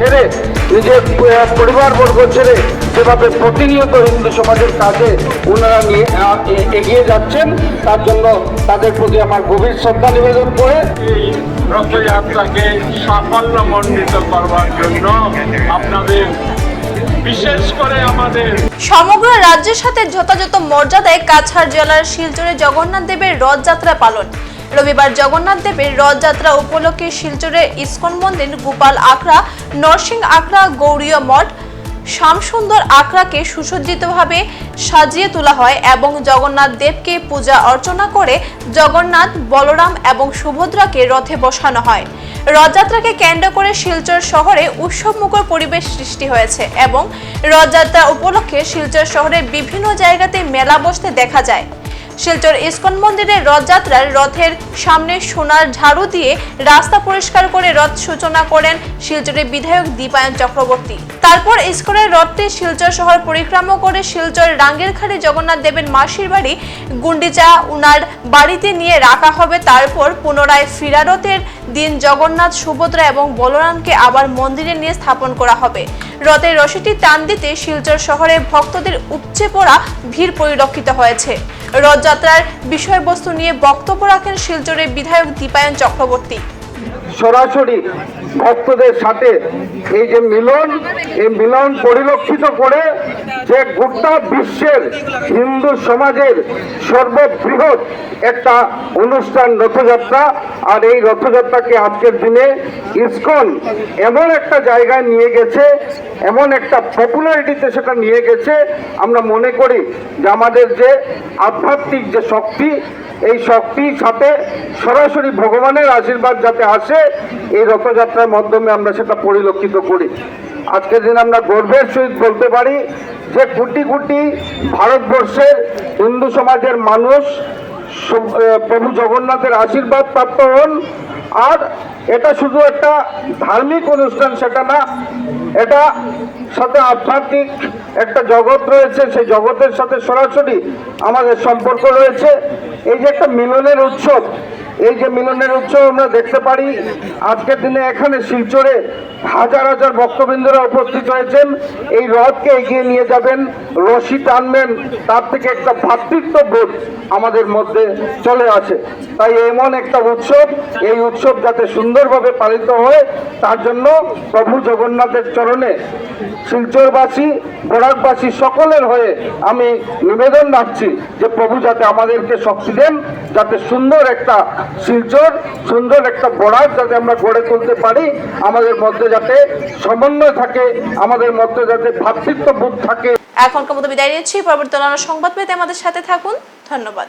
ছেড়ে নিজের পরিবারবর্গ ছেড়ে যেভাবে প্রতিনিয়ত হিন্দু সমাজের কাজে ওনারা নিয়ে এগিয়ে যাচ্ছেন। তার জন্য তাদের প্রতি আমার গভীর শ্রদ্ধা নিবেদন করে। এই রথযাত্রাকে সাফল্যমণ্ডিত করবার জন্য আপনাদের বিশেষ করে আমাদের সমগ্র রাজ্যের সাথে যথাযথ মর্যাদায় কাছাড় জেলার শিলচরে জগন্নাথ দেবের রথযাত্রা পালন। রবিবার জগন্নাথ দেবের রথযাত্রা উপলক্ষে শিলচরের ইস্কন মন্দির, গোপাল আখড়া নরসিং আখড়া, গৌরীয় মঠ, শ্যামসুন্দর আখড়াকে সুসজ্জিতভাবে সাজিয়ে তোলা হয় এবং জগন্নাথ দেবকে পূজা অর্চনা করে জগন্নাথ, বলরাম এবং সুভদ্রাকে রথে বসানো হয়। রথযাত্রাকে কেন্দ্র করে শিলচর শহরে উৎসবমুখর পরিবেশ সৃষ্টি হয়েছে এবং রথযাত্রা উপলক্ষে শিলচর শহরের বিভিন্ন জায়গাতে মেলা বসতে দেখা যায়। শিলচর ইস্কন মন্দিরের রথযাত্রার রথের সামনে সোনার ঝাড়ু দিয়ে রাস্তা পরিষ্কার করে রথ সূচনা করেন শিলচরের বিধায়ক দীপায়ন চক্রবর্তী। তারপর ইস্কনের রথটি শিলচর শহর পরিক্রমা করে শিলচর রাঙ্গেরখাড়ি জগন্নাথ দেবের মাসির বাড়ি, গুন্ডিচা উনার বাড়িতে নিয়ে রাখা হবে। তারপর পুনরায় ফিরারতের দিন জগন্নাথ, সুভদ্রা এবং বলরামকে আবার মন্দিরে নিয়ে স্থাপন করা হবে। রথের রশিটি টান দিতে শিলচর শহরে ভক্তদের উপচে পড়া ভিড় পরিলক্ষিত হয়েছে। রথযাত্রার বিষয়বস্তু নিয়ে বক্তব্য রাখেন শিলচরের বিধায়ক দীপায়ন চক্রবর্তী। সরাসরি ভক্তদের সাথে এই যে মিলন, এই মিলন পরিলক্ষিত করে যে গোটা বিশ্বের হিন্দু সমাজের সর্ববৃহৎ একটা অনুষ্ঠান রথযাত্রা, আর এই রথযাত্রাকে আজকের দিনে ইসকন এমন একটা জায়গায় নিয়ে গেছে, এমন একটা পপুলারিটিতে সেটা নিয়ে গেছে। আমরা মনে করি যে আমাদের যে আধ্যাত্মিক যে শক্তি, এই শক্তির সাথে সরাসরি ভগবানের আশীর্বাদ যাতে আসে, এই রথযাত্রার মাধ্যমে আমরা সেটা পরিলক্ষিত করি। আজকের দিন আমরা গর্বের সহিত বলতে পারি যে কোটি কোটি ভারতবর্ষের হিন্দু সমাজের মানুষ প্রভু জগন্নাথের আশীর্বাদ প্রাপ্ত হন। আর এটা শুধু একটা ধার্মিক অনুষ্ঠান, সেটা না, এটা সাথে আধ্যাত্মিক একটা জগৎ রয়েছে। সেই জগতের সাথে সরাসরি আমাদের সম্পর্ক রয়েছে। এই যে একটা মিলনের উৎসব এই যে মিলনের উৎসব আমরা দেখতে পারি, আজকের দিনে এখানে শিলচরে হাজার হাজার ভক্তবৃন্দরা উপস্থিত হয়েছেন। এই রথকে এগিয়ে নিয়ে যাবেন রশি টানবেন, তার থেকে একটা ভাতৃত্ব বোধ আমাদের মধ্যে চলে আসে। তাই এমন একটা উৎসব, এই উৎসব যাতে সুন্দরভাবে পালিত হয়, তার জন্য প্রভু জগন্নাথের চরণে শিলচরবাসী, বরাকবাসী সকলের হয়ে আমি নিবেদন রাখছি যে প্রভু যাতে আমাদেরকে শক্তি দেন, যাতে সুন্দর একটা শিলচর, সুন্দর একটা বরাক যাতে আমরা গড়ে তুলতে পারি, আমাদের মধ্যে যাতে সমন্বয় থাকে, আমাদের মধ্যে যাতে ভ্রাতৃত্ববোধ থাকে। এখনকার মতো বিদায় নিচ্ছি। পরবর্তী সংবাদ পেতে আমাদের সাথে থাকুন। ধন্যবাদ।